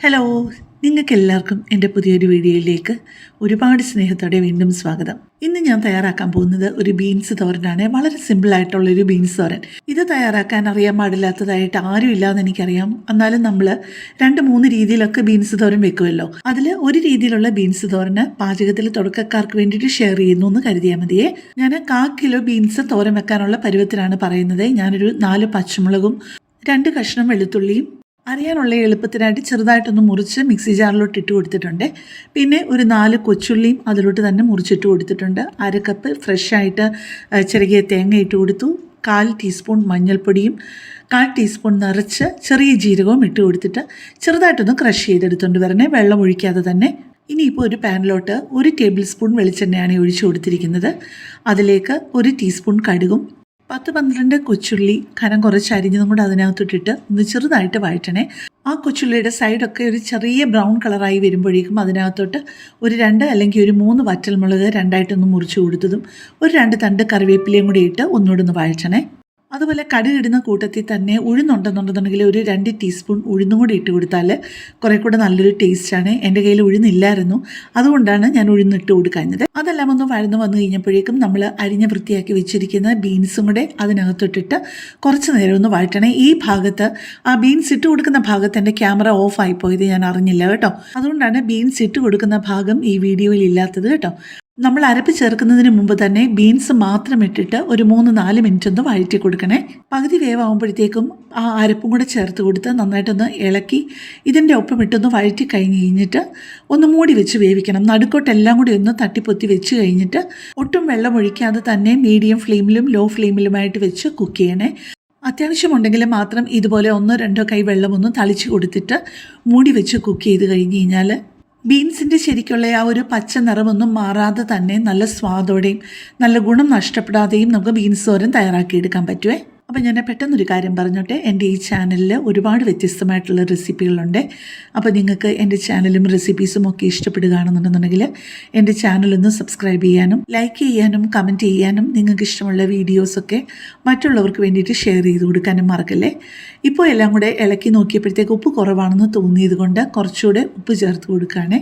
Hello നിങ്ങൾക്ക് എല്ലാവർക്കും എന്റെ പുതിയൊരു വീഡിയോയിലേക്ക് ഒരുപാട് സ്നേഹത്തോടെ വീണ്ടും സ്വാഗതം. ഇന്ന് ഞാൻ തയ്യാറാക്കാൻ പോകുന്നത് ഒരു ബീൻസ് തോരനാണ്. വളരെ ഒരു ബീൻസ് തോരൻ. ഇത് തയ്യാറാക്കാൻ അറിയാൻ പാടില്ലാത്തതായിട്ട് ആരും ഇല്ലാന്ന് എനിക്കറിയാം. എന്നാലും നമ്മൾ രണ്ട് മൂന്ന് രീതിയിലൊക്കെ ബീൻസ് തോരൻ വെക്കുമല്ലോ. അതിൽ ഒരു രീതിയിലുള്ള ബീൻസ് തോരന് പാചകത്തിൽ തുടക്കക്കാർക്ക് വേണ്ടിയിട്ട് ഷെയർ ചെയ്യുന്നു എന്ന് കരുതിയാൽ മതിയേ. ഞാൻ കാ കിലോ ബീൻസ് തോരൻ വെക്കാനുള്ള പരുവത്തിലാണ് പറയുന്നത്. ഞാനൊരു നാല് പച്ചമുളകും രണ്ട് കഷ്ണം വെളുത്തുള്ളിയും അറിയാനുള്ള എളുപ്പത്തിനായിട്ട് ചെറുതായിട്ടൊന്ന് മുറിച്ച് മിക്സി ജാറിലോട്ട് ഇട്ട് കൊടുത്തിട്ടുണ്ട്. പിന്നെ ഒരു നാല് കൊച്ചുള്ളിയും അതിലോട്ട് തന്നെ മുറിച്ചിട്ട് കൊടുത്തിട്ടുണ്ട്. അര കപ്പ് ഫ്രഷായിട്ട് ചെറിയ തേങ്ങ ഇട്ട് കൊടുത്തു. കാൽ ടീസ്പൂൺ മഞ്ഞൾപ്പൊടിയും കാൽ ടീസ്പൂൺ നിറച്ച് ചെറിയ ജീരകവും ഇട്ട് കൊടുത്തിട്ട് ചെറുതായിട്ടൊന്ന് ക്രഷ് ചെയ്തെടുത്തുകൊണ്ട് വരണേ. വെള്ളം ഒഴിക്കാതെ തന്നെ. ഇനിയിപ്പോൾ ഒരു പാനിലോട്ട് ഒരു ടേബിൾ സ്പൂൺ വെളിച്ചെണ്ണയാണ് ഒഴിച്ചു കൊടുത്തിരിക്കുന്നത്. അതിലേക്ക് ഒരു ടീസ്പൂൺ കടുകും പത്ത് പന്ത്രണ്ട് കൊച്ചുള്ളി കനം കുറച്ച് അരിഞ്ഞതും കൂടെ അതിനകത്തിട്ടിട്ട് ഒന്ന് ചെറുതായിട്ട് വഴറ്റണേ. ആ കൊച്ചുള്ളിയുടെ സൈഡൊക്കെ ഒരു ചെറിയ ബ്രൗൺ കളറായി വരുമ്പോഴേക്കും അതിനകത്തോട്ട് ഒരു രണ്ട് അല്ലെങ്കിൽ ഒരു മൂന്ന് വറ്റൽമുളക് രണ്ടായിട്ടൊന്ന് മുറിച്ച് കൊടുത്തതും ഒരു രണ്ട് തണ്ട് കറിവേപ്പിലയും കൂടി ഇട്ട് ഒന്നുകൂടെ ഒന്ന് വഴറ്റണേ. അതുപോലെ കടി കടുകിടുന്ന കൂട്ടത്തിൽ തന്നെ ഉഴുന്നുണ്ടെന്നുണ്ടെന്നുണ്ടെങ്കിൽ ഒരു രണ്ട് ടീസ്പൂൺ ഉഴുന്നും കൂടി ഇട്ട് കൊടുത്താൽ കുറേ കൂടെ നല്ലൊരു ടേസ്റ്റാണ് എന്റെ കയ്യിൽ ഉഴുന്നില്ലായിരുന്നു. അതുകൊണ്ടാണ് ഞാൻ ഉഴുന്നിട്ട് കൊടുക്കാഞ്ഞത്. അതെല്ലാം ഒന്ന് വഴന്ന് വന്നു കഴിഞ്ഞപ്പോഴേക്കും നമ്മൾ അരിഞ്ഞ വൃത്തിയാക്കി വെച്ചിരിക്കുന്ന ബീൻസും കൂടെ അതിനകത്തോട്ടിട്ട് കുറച്ച് നേരം ഒന്ന് വഴറ്റണേ. ഈ ഭാഗത്ത് ആ ബീൻസ് ഇട്ട് കൊടുക്കുന്ന ഭാഗത്ത് എന്റെ ക്യാമറ ഓഫ് ആയി പോയത് ഞാൻ അറിഞ്ഞില്ല കേട്ടോ. അതുകൊണ്ടാണ് ബീൻസ് ഇട്ട് കൊടുക്കുന്ന ഭാഗം ഈ വീഡിയോയിൽ ഇല്ലാത്തത് കേട്ടോ. നമ്മൾ അരപ്പ് ചേർക്കുന്നതിന് മുമ്പ് തന്നെ ബീൻസ് മാത്രം ഇട്ടിട്ട് ഒരു മൂന്ന് നാല് മിനിറ്റ് ഒന്ന് വഴറ്റി കൊടുക്കണേ. പകുതി വേവാകുമ്പോഴത്തേക്കും ആ അരപ്പും കൂടെ ചേർത്ത് കൊടുത്ത് നന്നായിട്ടൊന്ന് ഇളക്കി ഇതിന്റെ ഒപ്പം ഇട്ടൊന്ന് വഴറ്റി കഴിഞ്ഞ് കഴിഞ്ഞിട്ട് ഒന്ന് മൂടി വെച്ച് വേവിക്കണം. നടുക്കോട്ടെല്ലാം കൂടി ഒന്ന് തട്ടിപ്പൊത്തി വെച്ച് കഴിഞ്ഞിട്ട് ഒട്ടും വെള്ളം ഒഴിക്കാതെ തന്നെ മീഡിയം ഫ്ലെയിമിലും ലോ ഫ്ലെയിമിലുമായിട്ട് വെച്ച് കുക്ക് ചെയ്യണേ. അത്യാവശ്യമുണ്ടെങ്കിൽ മാത്രം ഇതുപോലെ ഒന്നോ രണ്ടോ കൈ വെള്ളമൊന്നും തളിച്ചു കൊടുത്തിട്ട് മൂടി വെച്ച് കുക്ക് ചെയ്ത് കഴിഞ്ഞ് കഴിഞ്ഞാൽ ബീൻസിന്റെ ശരിക്കുള്ള ആ ഒരു പച്ച നിറമൊന്നും മാറാതെ തന്നെ നല്ല സ്വാദോടെയും നല്ല ഗുണം നഷ്ടപ്പെടാതെയും നമുക്ക് ബീൻസ് തോരൻ തയ്യാറാക്കിയെടുക്കാൻ പറ്റുമേ അപ്പോൾ ഞാൻ പെട്ടെന്നൊരു കാര്യം പറഞ്ഞോട്ടെ. എന്റെ ഈ ചാനലിൽ ഒരുപാട് വ്യത്യസ്തമായിട്ടുള്ള റെസിപ്പികളുണ്ട്. അപ്പോൾ നിങ്ങൾക്ക് എന്റെ ചാനലും റെസിപ്പീസും ഒക്കെ ഇഷ്ടപ്പെടുകയാണെന്നുണ്ടെന്നുണ്ടെങ്കിൽ എന്റെ ചാനലൊന്ന് സബ്സ്ക്രൈബ് ചെയ്യാനും ലൈക്ക് ചെയ്യാനും കമന്റ് ചെയ്യാനും നിങ്ങൾക്ക് ഇഷ്ടമുള്ള വീഡിയോസൊക്കെ മറ്റുള്ളവർക്ക് വേണ്ടിയിട്ട് ഷെയർ ചെയ്ത് കൊടുക്കാനും മറക്കല്ലേ? ഇപ്പോൾ എല്ലാം കൂടെ ഇളക്കി നോക്കിയപ്പോഴത്തേക്ക് ഉപ്പ് കുറവാണെന്ന് തോന്നിയത് കൊണ്ട് കുറച്ചുകൂടെ ഉപ്പ് ചേർത്ത് കൊടുക്കുകയാണ്.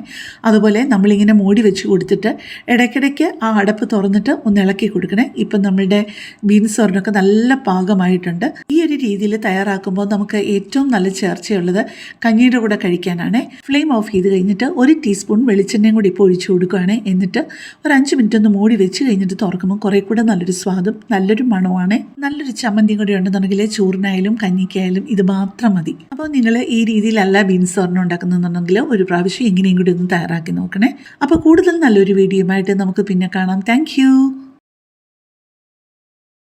അതുപോലെ നമ്മളിങ്ങനെ മൂടി വെച്ച് കൊടുത്തിട്ട് ഇടയ്ക്കിടയ്ക്ക് ആ അടപ്പ് തുറന്നിട്ട് ഒന്ന് ഇളക്കി കൊടുക്കണേ. ഇപ്പം നമ്മളുടെ ബീൻസ് ഒരെണ്ണമൊക്കെ നല്ല പാകമായിട്ടുണ്ട് ഈ ഒരു രീതിയിൽ തയ്യാറാക്കുമ്പോൾ നമുക്ക് ഏറ്റവും നല്ല ചേർച്ചയുള്ളത് കഞ്ഞിയുടെ കൂടെ കഴിക്കാനാണ്. ഫ്ലെയിം ഓഫ് ചെയ്ത് കഴിഞ്ഞിട്ട് ഒരു ടീസ്പൂൺ വെളിച്ചെണ്ണയും കൂടി ഇപ്പോൾ ഒഴിച്ചു കൊടുക്കുകയാണ്. എന്നിട്ട് ഒരു അഞ്ച് മിനിറ്റ് ഒന്ന് മൂടി വെച്ച് കഴിഞ്ഞിട്ട് തുറക്കുമ്പോൾ കുറേ കൂടെ നല്ലൊരു സ്വാദും നല്ലൊരു മണമാണ് നല്ലൊരു ചമ്മന്തി കൂടി ഉണ്ടെന്നുണ്ടെങ്കിൽ ചോറിനായാലും കഞ്ഞിക്കായാലും ഇത് മാത്രം മതി. അപ്പോൾ നിങ്ങൾ ഈ രീതിയിലല്ല ബീൻസ് ഓർണം ഉണ്ടാക്കുന്നുണ്ടെങ്കിൽ ഒരു പ്രാവശ്യം എങ്ങനെയും കൂടി ഒന്ന് തയ്യാറാക്കി നോക്കണേ. അപ്പോൾ കൂടുതൽ നല്ലൊരു വീഡിയോയുമായിട്ട് നമുക്ക് പിന്നെ കാണാം. താങ്ക്